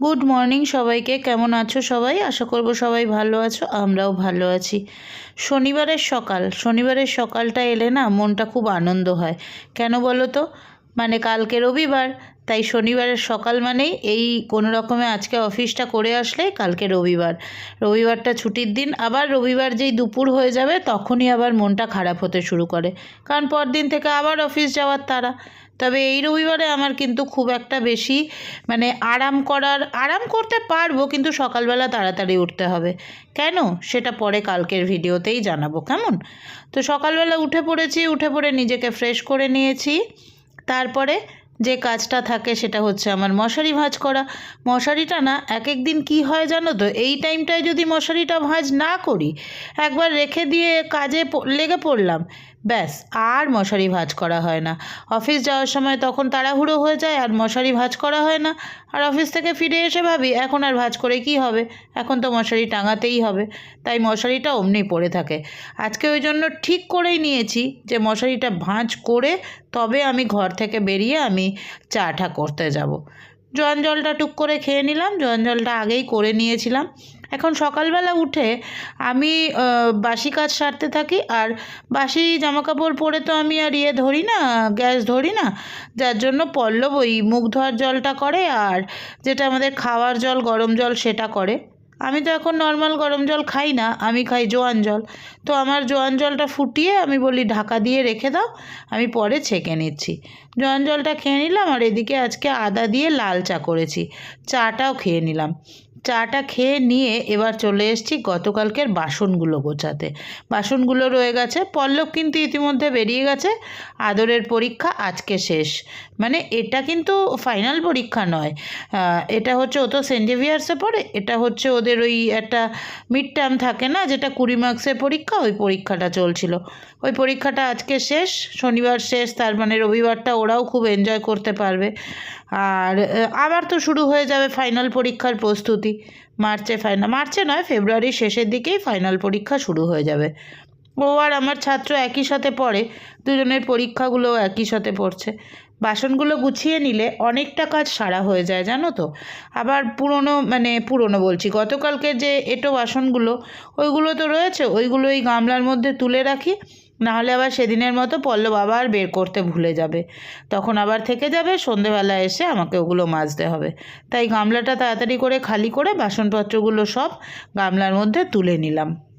Good morning সবাইকে, কেমন আছো সবাই? আশা করব সবাই ভালো আছো, আমরাও ভালো আছি। শনিবারের সকাল, শনিবারের সকালটা এলে না মনটা খুব আনন্দ হয়। কেন বলো তো? মানে কালকে রবিবার তাই শনিবারের সকাল মানেই এই কোনো রকমে আজকে অফিসটা করে আসলে কালকে রবিবার। রবিবারটা ছুটির দিন, আবার রবিবার যেই দুপুর হয়ে যাবে তখনই আবার মনটা খারাপ হতে শুরু করে। কারণ পরদিন থেকে আবার অফিস যাওয়ার তারা তবে এই রবিবারে আমার কিন্তু খুব একটা বেশি মানে আরাম করার, আরাম করতে পারব কিন্তু সকালবেলা তাড়াতাড়ি উঠতে হবে। কেন? সেটা পরে কালকের ভিডিওতেই জানাব, কেমন? তো সকালবেলা উঠে পড়েছি, উঠে পড়ে নিজেকে ফ্রেশ করে নিয়েছি। তারপরে যে কাজটা থাকে সেটা হচ্ছে আমার মশারি ভাঁজ করা। মশারিটা না এক এক দিন কী হয় জানো তো? এই টাইমটায় যদি মশারিটা ভাঁজ না করি, একবার রেখে দিয়ে কাজে লেগে পড়লাম। ব্যাস, আর মশারি ভাঁজ করা হয় না। অফিস যাওয়ার সময় তখন তাড়াহুড়ো হয়ে যায়, আর মশারি ভাঁজ করা হয় না। আর অফিস থেকে ফিরে এসে ভাবি, এখন আর ভাঁজ করে কি হবে? এখন তো মশারি টাঙাতেই হবে। তাই মশারিটা অমনি পড়ে থাকে। আজকে ওই জন্য ঠিক করেই নিয়েছি যে, মশারিটা ভাঁজ করে তবে আমি ঘর থেকে বেরিয়ে আমি চাটা করতে যাব। জোয়ান জলটা টুক করে খেয়ে নিলাম, জোয়ান জলটা আগেই করে নিয়েছিলাম। এখন সকালবেলা উঠে আমি বাসি কাজ সারতে থাকি, আর বাসি জামাকাপড় পরে তো আমি আর ইয়ে ধরি না, গ্যাস ধরি না, যার জন্য পল্লব ওই মুখ ধোয়ার জলটা করে, আর যেটা আমাদের খাওয়ার জল, গরম জল, সেটা করে। আমি তো এখন নর্মাল গরম জল খাই না, আমি খাই জোয়ান জল। তো আমার জোয়ান জলটা ফুটিয়ে আমি বলি, ঢাকা দিয়ে রেখে দাও, আমি পরে ছেঁকে নিচ্ছি। জোয়ান জলটা খেয়ে নিলাম, আর এদিকে আজকে আদা দিয়ে লাল চা করেছি। চাটাও খেয়ে নিলাম। চাটা খেয়ে নিয়ে এবার চলে এসেছি গতকালকের বাসনগুলো গোছাতে। বাসনগুলো রয়ে গেছে, পল্লব কিন্তু ইতিমধ্যে বেরিয়ে গেছে, আদরের পরীক্ষা আজকে শেষ। মানে এটা কিন্তু ফাইনাল পরীক্ষা নয়। এটা হচ্ছে ও তো সেন্ট জেভিয়ার্সে পড়ে, এটা হচ্ছে ওদের ওই একটা মিড টার্ম থাকে না, যেটা কুড়ি মার্কসের পরীক্ষা, ওই পরীক্ষাটা চলছিল। ওই পরীক্ষাটা আজকে শেষ, শনিবার শেষ, তার মানে রবিবারটা ওরাও খুব এনজয় করতে পারবে। আর আবার তো শুরু হয়ে যাবে ফাইনাল পরীক্ষার প্রস্তুতি। মার্চে ফাইনাল মার্চে নয়, ফেব্রুয়ারির শেষের দিকেই ফাইনাল পরীক্ষা শুরু হয়ে যাবে। ও আর আমার ছাত্র একই সাথে পড়ে, দুজনের পরীক্ষাগুলোও একই সাথে পড়ছে। বাসনগুলো গুছিয়ে নিলে অনেকটা কাজ সারা হয়ে যায়, জানো তো? আবার পুরনো মানে পুরনো বলছি, গতকালকে যে এটো বাসনগুলো, ওইগুলো তো রয়েছে, ওইগুলো এই গামলার মধ্যে তুলে রাখি নাহলে আবার সেদিনের মতো পল্লব আবার বের করতে ভুলে যাবে। তখন আবার থেকে যাবে, সন্ধেবেলা এসে আমাকে ওগুলো মাজতে হবে। তাই গামলাটা তাড়াতাড়ি করে খালি করে বাসনপত্রগুলো সব গামলার মধ্যে তুলে নিলাম।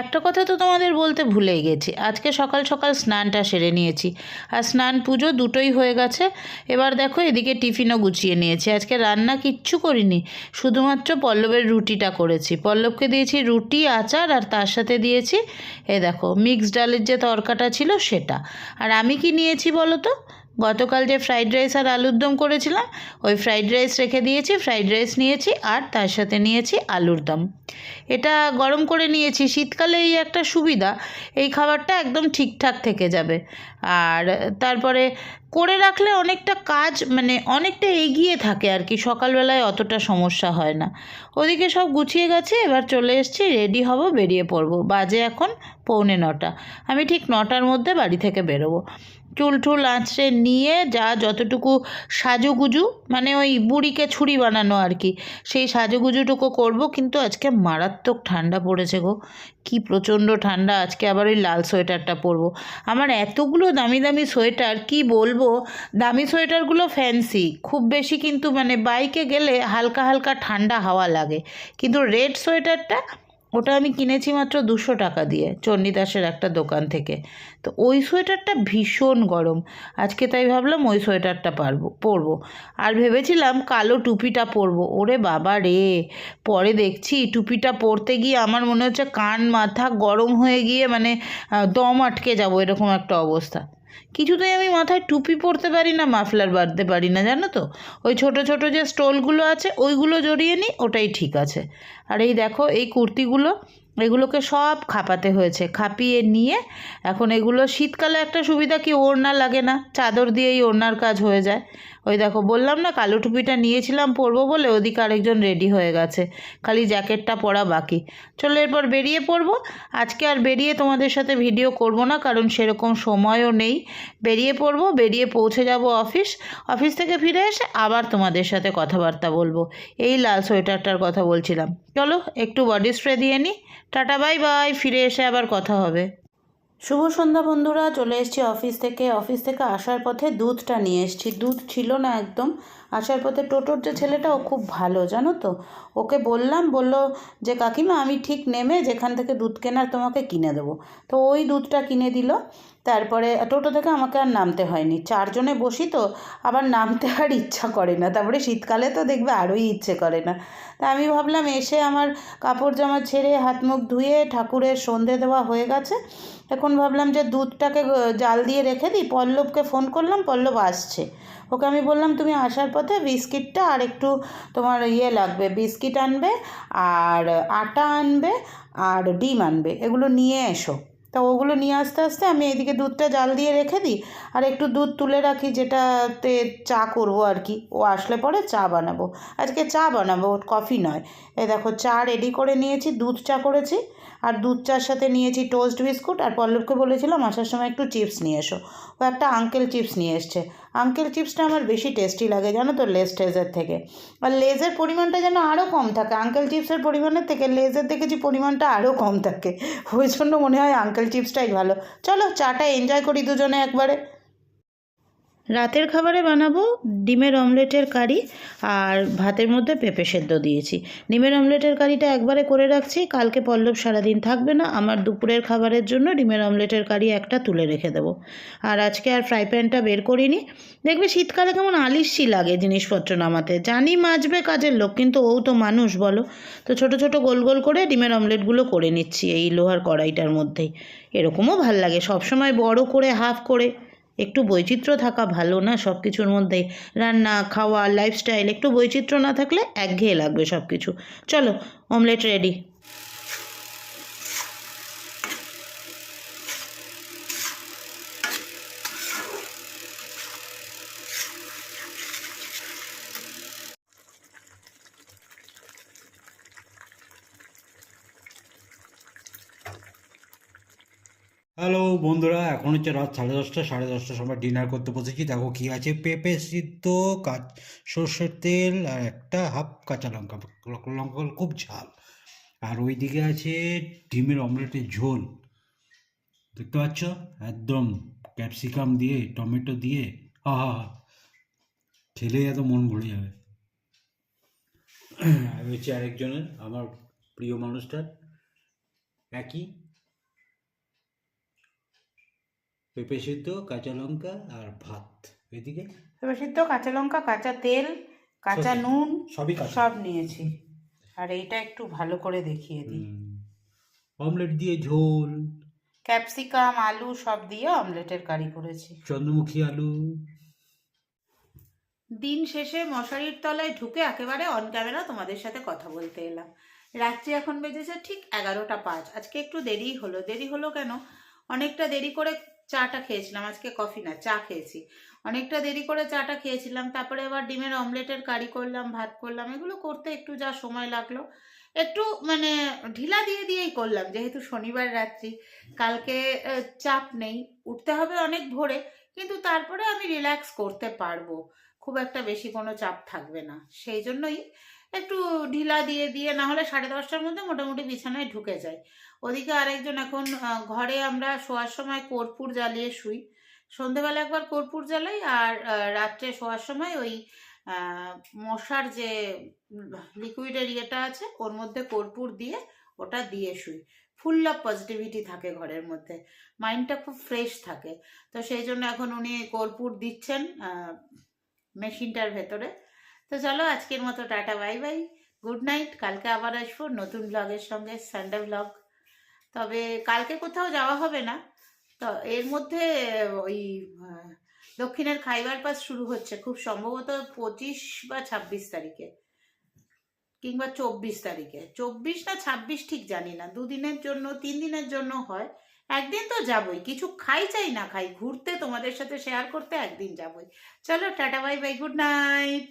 একটা কথা তো তোমাদের বলতে ভুলেই গেছি। আজকে সকাল সকাল স্নানটা সেরে নিয়েছি। আর স্নান পুজো দুটোই হয়ে গেছে। এবার দেখো এদিকে টিফিনও গুছিয়ে নিয়েছি। আজকে রান্না কিচ্ছু করিনি। শুধুমাত্র পল্লবের রুটিটা করেছি। পল্লবকে দিয়েছি রুটি, আচার আর তার সাথে দিয়েছি, এ দেখো মিক্সড ডালের যে তরকাটা ছিল সেটা। আর আমি কি নিয়েছি বলো তো? গতকাল যে ফ্রাইড রাইস আর আলুর দম করেছিলাম, ওই ফ্রাইড রাইস রেখে দিয়েছি, ফ্রাইড রাইস নিয়েছি আর তার সাথে নিয়েছি আলুর দম। এটা গরম করে নিয়েছি, শীতকালে এই একটা সুবিধা, এই খাবারটা একদম ঠিকঠাক থেকে যাবে। আর তারপরে করে রাখলে অনেকটা কাজ মানে অনেকটা এগিয়ে থাকে আর কি, সকালবেলায় অতটা সমস্যা হয় না। ওদিকে সব গুছিয়ে গেছে, এবার চলে এসেছি, রেডি হব, বেরিয়ে পড়ব। বাজে এখন পৌনে নটা। আমি ঠিক নটার মধ্যে বাড়ি থেকে বেরোবো। চুল টুল আঁচড়ে নিয়ে যা যতটুকু সাজুগুজু মানে ওই বুড়িকে ছুরি বানানো আর কি, সেই সাজুগুজুটুকু করব। কিন্তু আজকে মারাত্মক ঠান্ডা পড়েছে গো। কি প্রচণ্ড ঠান্ডা। আজকে আবার ওই লাল সোয়েটারটা পরবো। আমার এতগুলো দামি দামি সোয়েটার, কি বলব? দামি সোয়েটারগুলো ফ্যান্সি। খুব বেশি কিন্তু মানে বাইকে গেলে হালকা হালকা ঠান্ডা হাওয়া লাগে। কিন্তু রেড সোয়েটারটা ওটা আমি কিনেছি মাত্র দুশো টাকা দিয়ে চণ্ডীদাসের একটা দোকান থেকে। তো ওই সোয়েটারটা ভীষণ গরম। আজকে তাই ভাবলাম ওই সোয়েটারটা পারব, পরবো। আর ভেবেছিলাম কালো টুপিটা পরবো। ওরে বাবা রে! পরে দেখছি টুপিটা পরতে গিয়ে আমার মনে হচ্ছে কান, মাথা গরম হয়ে গিয়ে মানে দম আটকে যাব, এরকম একটা অবস্থা। কিছুতেই আমি মাথায় টুপি পরতে পারি না, মাফলার বাঁধতে পারি না, জানো তো? ওই ছোট ছোট যে স্টোলগুলো আছে, ওইগুলো জড়িয়ে নিই, ওটাই ঠিক আছে। আর এই দেখো, এই কুর্তিগুলো, এগুলোকে সব খাপাতে হয়েছে, খাপিয়ে নিয়ে এখন এগুলো শীতকালে একটা সুবিধা কি, ওড়না লাগে না, চাদর দিয়েই ওড়নার কাজ হয়ে যায়। ওই দেখো, বললাম না কালো টুপিটা নিয়েছিলাম পরবো বলে, ওদিকে আরেকজন রেডি হয়ে গেছে। খালি জ্যাকেটটা পরা বাকি। চলো এরপর বেরিয়ে পড়ব। আজকে আর বেরিয়ে তোমাদের সাথে ভিডিও করব না, কারণ সেরকম সময়ও নেই। বেরিয়ে পড়ব, বেরিয়ে পৌঁছে যাব অফিস অফিস থেকে ফিরে এসে আবার তোমাদের সাথে কথাবার্তা বলব। এই লাল সোয়েটারটার কথা বলছিলাম। চলো, একটু বডি স্প্রে দিয়ে নিই টাটা বাই বাই ফিরে এসে আবার কথা হবে। শুভ সন্ধ্যা বন্ধুরা, চলে এসেছি অফিস থেকে। অফিস থেকে আসার পথে দুধটা নিয়ে এসেছি। দুধ ছিল না একদম। আসার পথে টোটোর যে ছেলেটা, ও খুব ভালো, জানো তো? ওকে বললাম, বলল যে, কাকিমা, আমি ঠিক নেমে যেখান থেকে দুধ কেনার তোমাকে কিনে দেবো। তো ওই দুধটা কিনে দিল। তারপরে টোটো থেকে আমাকে আর নামতে হয়নি। চারজনে বসি তো, আবার নামতে আর ইচ্ছা করে না। তারপরে শীতকালে তো দেখবে আরোই ইচ্ছে করে না। তা আমি ভাবলাম, এসে আমার কাপড় জামা ছেড়ে হাত মুখ ধুয়ে ঠাকুরের সন্ধে দেওয়া হয়ে গেছে। এখন ভাবলাম যে দুধটাকে জাল দিয়ে রেখে দিই। পল্লবকে ফোন করলাম, পল্লব আসছে। ওকে আমি বললাম, তুমি আসার পথে বিস্কিটটা আর একটু তোমার ইয়ে লাগবে, বিস্কিট আনবে আর আটা আনবে আর ডিম আনবে, এগুলো নিয়ে এসো। তা ওগুলো নিয়ে আসতে আসতে আমি এদিকে দুধটা জাল দিয়ে রেখে দিই আর একটু দুধ তুলে রাখি, যেটাতে চা করব আর কি। ও আসলে পরে চা বানাবো। আজকে চা বানাবো কফি নয়। এই দেখো, চা রেডি করে নিয়েছি, দুধ চা করেছি। আর দুধ চার সাথে নিয়েছি টোস্ট বিস্কুট আর পল্লবকে বলেছিলাম আসার সময় একটু চিপস নিয়ে এসো। ও একটা আঙ্কেল চিপস নিয়ে এসছে। আঙ্কেল চিপসটা আমার বেশি টেস্টি লাগে, জানো তো লেস টেজের থেকে। আর লেজের পরিমাণটা যেন আরও কম থাকে। আঙ্কেল চিপসের পরিমাণের থেকে লেজের দেখেছি পরিমাণটা আরও কম থাকে, ওই জন্য মনে হয় আঙ্কেল চিপসটাই ভালো। চলো চাটা এনজয় করি দুজনে একবারে। রাতের খাবারে বানাবো ডিমের অমলেটের কারি আর ভাতের মধ্যে পেঁপে সেদ্ধ দিয়েছি। ডিমের অমলেটের কারিটা একবারে করে রাখছি, কালকে পল্লব সারাদিন থাকবে না, আমার দুপুরের খাবারের জন্য ডিমের অমলেটের কারি একটা তুলে রেখে দেবো। আর আজকে আর ফ্রাই প্যানটা বের করিনি। দেখবে শীতকালে কেমন আলিস্যি লাগে জিনিসপত্র নামাতে। জানি মাজবে কাজের লোক, কিন্তু ও তো মানুষ বলো। তো ছোট ছোট গোল গোল করে ডিমের অমলেটগুলো করে নিচ্ছি এই লোহার কড়াইটার মধ্যেই। এরকমও ভালো লাগে, সবসময় বড় করে, হাফ করে। একটু বৈচিত্র্য থাকা ভালো না সব কিছুর মধ্যে। রান্না, খাওয়া লাইফস্টাইল একটু বৈচিত্র্য না থাকলে একঘেয়ে লাগবে সব কিছু চলো অমলেট রেডি হ্যালো বন্ধুরা, এখন হচ্ছে রাত সাড়ে দশটা, সাড়ে দশটার সময় ডিনার করতে বসেছি। দেখো কি আছে, পেঁপে সিদ্ধ কাঁচ সর্ষের তেল আর একটা হাফ কাঁচা লঙ্কা লঙ্কা খুব ঝাল। আর ওই দিকে আছে ডিমের অমলেটের ঝোল। দেখতে পাচ্ছ? একদম ক্যাপসিকাম দিয়ে, টমেটো দিয়ে, হা হা খেলে এত মন ভরে যাবে। হচ্ছে আরেকজনের, আমার প্রিয় মানুষটার, একই। পেঁপে সিদ্ধ কাঁচা লঙ্কা আর ভাত। এদিকে? এবার সিদ্ধ কাঁচা লঙ্কা কাঁচা তেল কাঁচা নুন সবই সব নিয়েছি। আর এইটা একটু ভালো করে দেখিয়ে দিই। অমলেট দিয়ে ঝোল। ক্যাপসিকাম আলু সব দিয়ে অমলেটের কারি করেছি। চন্দ্রমুখী আলু। দিন শেষে মশারির তলায় ঢুকে একেবারে অন ক্যামেরা তোমাদের সাথে কথা বলতে এলাম। রাত্রি এখন বেজেছে ঠিক এগারোটা পাঁচ। আজকে একটু দেরি হলো। দেরি হলো কেন? অনেকটা দেরি করে চাটা খেয়েছিলাম, আজকে কফি না, চা খেয়েছি। অনেকটা দেরি করে চাটা খেয়েছিলাম, তারপরে আবার ডিমের অমলেটের কারি করলাম, ভাত করলাম, এগুলো করতে একটু যা সময় লাগল। একটু মানে ঢিলা দিয়ে দিয়েই করলাম, যেহেতু শনিবার রাত্রি, কালকে চাপ নেই, উঠতে হবে অনেক ভোরে, কিন্তু তারপরে আমি রিল্যাক্স করতে পারব। খুব একটা বেশি কোনো চাপ থাকবে না। সেই জন্যই একটু ঢিলা দিয়ে দিয়ে না হলে সাড়ে দশটার মধ্যে মোটামুটি বিছানায় ঢুকে যায়। ওদিকে আরেকজন এখন ঘরে আমরা শোয়ার সময় কর্পূর জ্বালিয়ে শুই। সন্ধেবেলা একবার কর্পূর জ্বালাই আর রাত্রে শোয়ার সময় ওই মশার যে লিকুইডের ইয়েটা আছে ওর মধ্যে কর্পূর দিয়ে ওটা দিয়ে শুই। ফুল অফ পজিটিভিটি থাকে ঘরের মধ্যে। মাইন্ডটা খুব ফ্রেশ থাকে। তো সেই জন্য এখন উনি কর্পূর দিচ্ছেন মেশিনটার ভেতরে। তো চলো আজকের মতো tata, bye bye. Good night, কালকে আবার আসব নতুন ব্লগের সঙ্গে, সানডে ব্লগ। তবে কালকে কোথাও যাওয়া হবে না। তো এর মধ্যে ওই দক্ষিণের খাইবার পাস শুরু হচ্ছে, খুব সম্ভবত পঁচিশ বা ছাব্বিশ তারিখে। কিংবা চব্বিশ তারিখে। চব্বিশ না ছাব্বিশ ঠিক জানি না। দুদিনের জন্য, তিন দিনের জন্য হয়। একদিন তো যাবই। কিছু খাই চাই না খাই। ঘুরতে তোমাদের সাথে শেয়ার করতে একদিন যাবই। চলো tata, bye bye, good night.